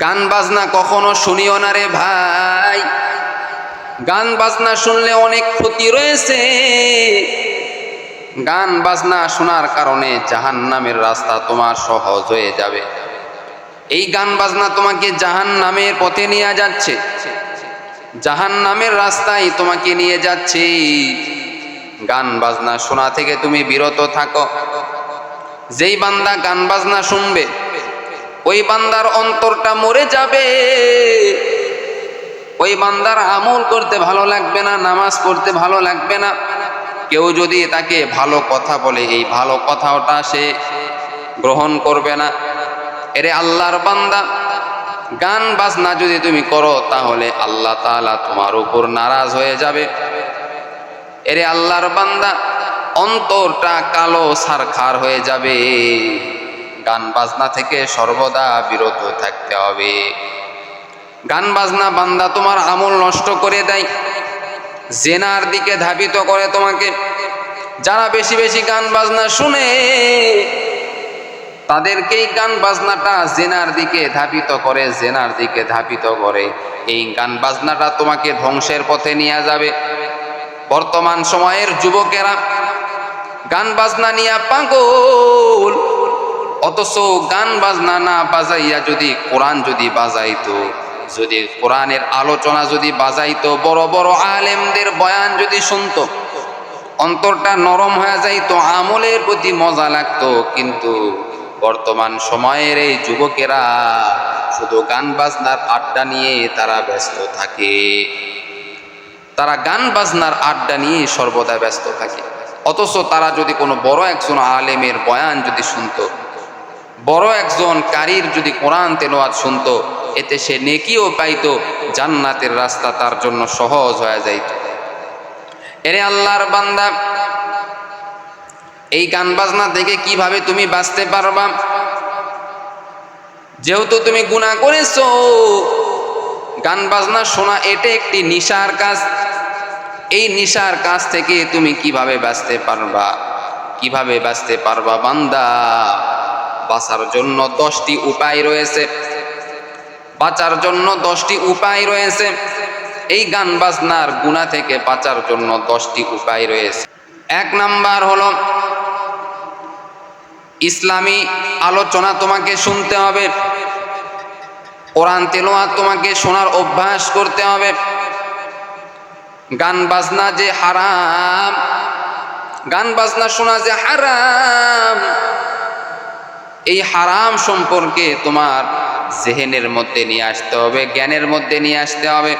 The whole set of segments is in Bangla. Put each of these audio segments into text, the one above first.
গান বাজনা কখনো শুনিও না রে ভাই। গান বাজনা শুনলে অনেক ক্ষতি রয়েছে। গান বাজনা শোনার কারণে জাহান নামের রাস্তা তোমার সহজ হয়ে যাবে। এই গান বাজনা তোমাকে জাহান নামের পথে নিয়ে যাচ্ছে। জাহান নামের রাস্তায় তোমাকে নিয়ে যাচ্ছে। গান বাজনা শোনা থেকে তুমি বিরত থাকো। যেই বান্দা গান বাজনা শুনবে ওই বান্দার অন্তরটা মরে যাবে। ওই বান্দার আমল করতে ভালো লাগবে না, নামাজ পড়তে ভালো লাগবে না। কেউ যদি তাকে ভালো কথা বলে, এই ভালো কথাটা সে গ্রহণ করবে না। এরে আল্লাহর বান্দা, গান বাজনা যদি তুমি করো, তাহলে আল্লাহ তাআলা তোমার উপর নারাজ হয়ে যাবে। এরে আল্লাহর বান্দা, অন্তরটা কালো সারখার হয়ে যাবে। গান বাজনা থেকে সর্বদা বিরত থাকতে হবে। গান বাজনা বান্দা তোমার আমল নষ্ট করে দেয়। জেনার দিকে ধাবিত করে তোমাকে। যারা বেশি বেশি গান বাজনা শুনে, তাদেরকেই গান বাজনাটা জেনার দিকে ধাবিত করে, জেনার দিকে ধাবিত করে। এই গান বাজনাটা তোমাকে ধ্বংসের পথে নিয়ে যাবে। বর্তমান সময়ের যুবকেরা গান বাজনা নিয়ে পাগল। অথচ গান বাজনা না বাজাইয়া যদি কোরআন যদি বাজাইতো, যদি কোরআনের আলোচনা যদি বাজাইতো, বড় বড় আলেমদের বয়ান যদি শুনতো, অন্তরটা নরম হয়ে যাইতো, আমলের প্রতি মজা লাগতো। কিন্তু বর্তমান সময়ের এই যুবকেরা শুধু গান বাজনার আড্ডা নিয়ে তারা ব্যস্ত থাকে। তারা গান বাজনার আড্ডা নিয়ে সর্বদা ব্যস্ত থাকে। অথচ তারা যদি কোনো বড় একজন আলেমের বয়ান যদি শুনতো বড় একজন কারির যদি কোরআন তেলোয়াত শুনতো, এতে সে নেকিও পাইতো, জান্নাতের রাস্তা তার জন্য সহজ হয়ে যাইত। এরে আল্লাহর বান্দা, এই গান বাজনা থেকে কীভাবে তুমি বাঁচতে পারবা? যেহেতু তুমি গুণা করেছ, গান বাজনা শোনা এটা একটি নিশার কাজ। এই নিশার কাজ থেকে তুমি কীভাবে বাঁচতে পারবা? কীভাবে বাঁচতে পারবা বান্দা? বাঁচার জন্য দশটি উপায় রয়েছে। বাঁচার জন্য দশটি উপায় রয়েছে। এই গান বাজনার গুণা থেকে বাঁচার জন্য দশটি উপায় রয়েছে। এক নাম্বার হলো, ইসলামী আলোচনা তোমাকে শুনতে হবে। কোরআন তেলোয়া তোমাকে শোনার অভ্যাস করতে হবে। গান বাজনা যে হারাম, গান বাজনা শোনা যে হারাম এই হারাম সম্পর্কে তোমার জেহেনের মধ্যে নিয়ে আসতে হবে, জ্ঞানের মধ্যে নিয়ে আসতে হবে।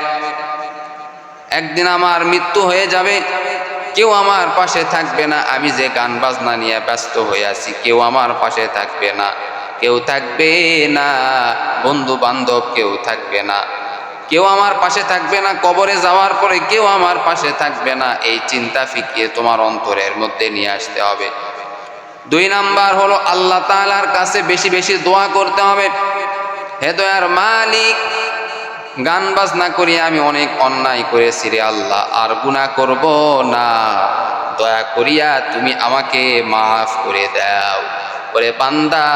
একদিন আমার মৃত্যু হয়ে যাবে, কেউ আমার পাশে থাকবে না, আমি যে গান বাজনা নিয়ে ব্যস্ত হয়ে আছি, কেউ আমার পাশে থাকবে না, কেউ থাকবে না বন্ধু বান্ধব কেউ থাকবে না, কেউ আমার পাশে থাকবে না, কবরে যাওয়ার পরে কেউ আমার পাশে থাকবে না, এই চিন্তা ফিকিয়ে তোমার অন্তরের মধ্যে নিয়ে আসতে হবে। দুই নাম্বার হলো আল্লাহ তালার কাছে বেশি বেশি দোয়া করতে হবে। হে দয়ার মালিক, গান বাজনা করি আমি অনেক অন্যায় করেছি রে আল্লাহ, আর গুনাহ করব না। দয়া করিয়া তুমি আমাকে মাফ করে দাও। ওরে বান্দা,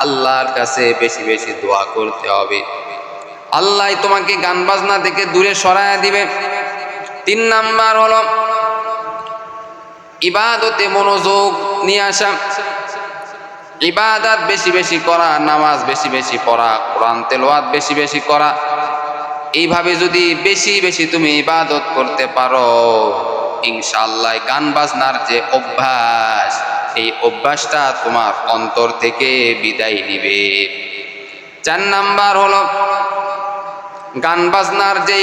আল্লাহর কাছে বেশি বেশি দোয়া করতে হবে। আল্লাহ তোমাকে গান বাজনা থেকে দূরে সরায় দিবে। তিন নাম্বার হলো, ইবাদতে মনোযোগ নিয়ে আসা। ইবাদত বেশি বেশি করা, নামাজ বেশি বেশি পড়া, কোরআন তেলোয়াত বেশি বেশি করা। এইভাবে যদি বেশি বেশি তুমি ইবাদত করতে পারো ইনশাল্লাহ গান বাজনার যে অভ্যাস, এই অভ্যাসটা তোমার অন্তর থেকে বিদায় নিবে। চার নাম্বার হলো গান বাজনার যে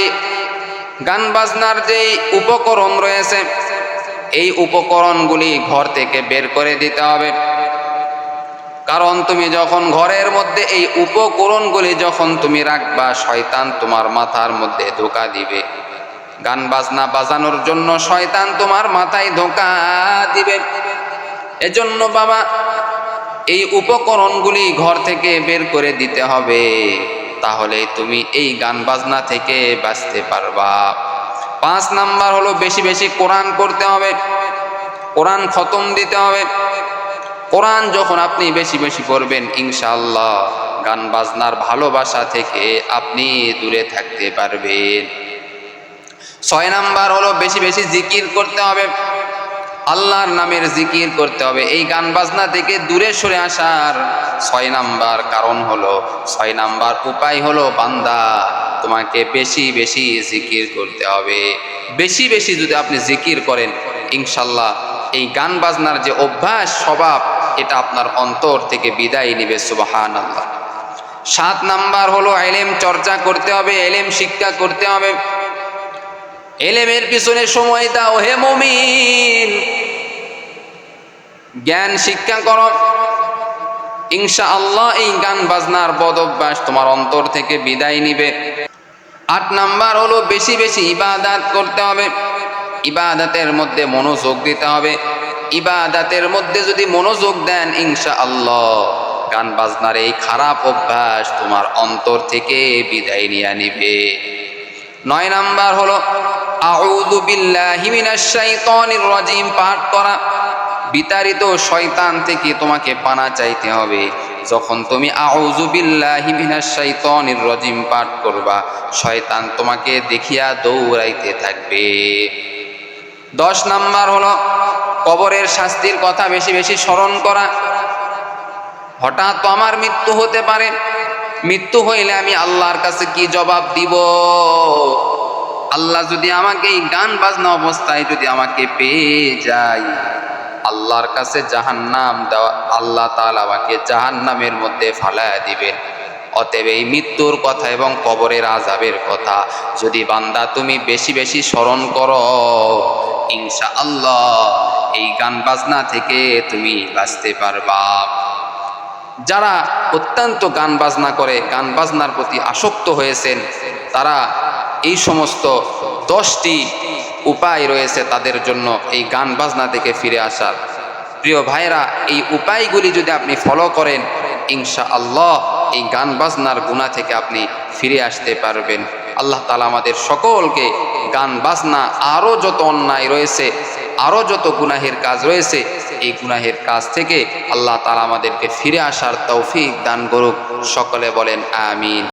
গান বাজনার যে উপকরণ রয়েছে এই উপকরণগুলি ঘর থেকে বের করে দিতে হবে। কারণ তুমি যখন ঘরের মধ্যে এই উপকরণগুলি যখন তুমি রাখবা, শয়তান তোমার মাথার মধ্যে ধোকা দিবে। গান বাজনা বাজানোর জন্য শয়তান তোমার মাথায় ধোকা দিবে। এজন্য বাবা, এই উপকরণগুলি ঘর থেকে বের করে দিতে হবে। তাহলে তুমি এই গান বাজনা থেকে বাঁচতে পারবা। পাঁচ নাম্বার হলো বেশি বেশি কোরআন করতে হবে। কোরআন খতম দিতে হবে। কোরআন যখন আপনি বেশি বেশি করবেন ইনশাআল্লাহ গান বাজনার ভালোবাসা থেকে আপনি দূরে থাকতে পারবেন। ছয় নাম্বার হলো বেশি বেশি জিকির করতে হবে। আল্লাহর নামের জিকির করতে হবে। এই গান বাজনা থেকে দূরে সরে আসার ছয় নাম্বার কারণ হলো, ছয় নাম্বার উপায় হলো বান্দা তোমাকে বেশি বেশি জিকির করতে হবে। বেশি বেশি যদি আপনি জিকির করেন, ইনশাল্লাহ এই গান বাজনার যে অভ্যাস, স্বভাব, এটা আপনার অন্তর থেকে বিদায় নিবে সুবাহান আল্লাহ সাত নাম্বার হলো এলেম চর্চা করতে হবে, এলেম শিক্ষা করতে হবে। এলেমের পিছনে সময় দাও, হে মমিন। জ্ঞান শিক্ষা কর। ইনশা আল্লাহ এই গান বাজনার বদ অভ্যাস তোমার অন্তর থেকে বিদায় নিবে। আট নাম্বার হলো বেশি বেশি ইবাদাত করতে হবে। ইবাদাতের মধ্যে মনোযোগ দিতে হবে। ইবাদাতের মধ্যে যদি মনোযোগ দেন ইনশা আল্লাহ গান বাজনার এই খারাপ অভ্যাস তোমার অন্তর থেকে বিদায় নিয়ে নিবে। নয় নাম্বার হলো, আউযু বিল্লাহি মিনাশ শাইতানির রাজিম, পাঠ করা। বিতাড়িত শয়তান থেকে তোমাকে পানা চাইতে হবে। যখন তুমি মিনাশ শাইতানির পাঠ করবা, শয়তান তোমাকে দেখিয়া দৌড়াইতে থাকবে। দশ নাম্বার হলো, কবরের শাস্তির কথা বেশি বেশি স্মরণ করা। হঠাৎ তো আমার মৃত্যু হতে পারে। মৃত্যু হইলে আমি আল্লাহর কাছে কি জবাব দিব? আল্লাহ যদি আমাকে এই গান বাজনা অবস্থায় যদি আমাকে পেয়ে যায় আল্লাহর কাছে জাহান্নাম দেওয়া, আল্লাহ তাআলা আমাকে জাহান্নামের মধ্যে ফালায়া দিবেন। অতএব এই মৃত্যুর কথা এবং কবরের আজাবের কথা যদি বান্দা তুমি বেশি বেশি স্মরণ করো ইনশা আল্লাহ এই গান বাজনা থেকে তুমি বাঁচতে পারবা। যারা অত্যন্ত গান বাজনা করে, গান বাজনার প্রতি আসক্ত হয়েছেন, তারা এই সমস্ত দশটি উপায় রয়েছে তাদের জন্য এই গান বাজনা থেকে ফিরে আসার। প্রিয় ভাইরা এই উপায়গুলি যদি আপনি ফলো করেন ইনশা আল্লাহ এই গান বাজনার গুণা থেকে আপনি ফিরে আসতে পারবেন। আল্লাহ তালা আমাদের সকলকে গান বাজনা আরও যত অন্যায় রয়েছে আরও যত গুনাহের কাজ রয়েছে, এই গুনাহের কাজ থেকে আল্লাহ তালা আমাদেরকে ফিরে আসার তৌফিক দান করুক। সকলে বলেন, আমিন।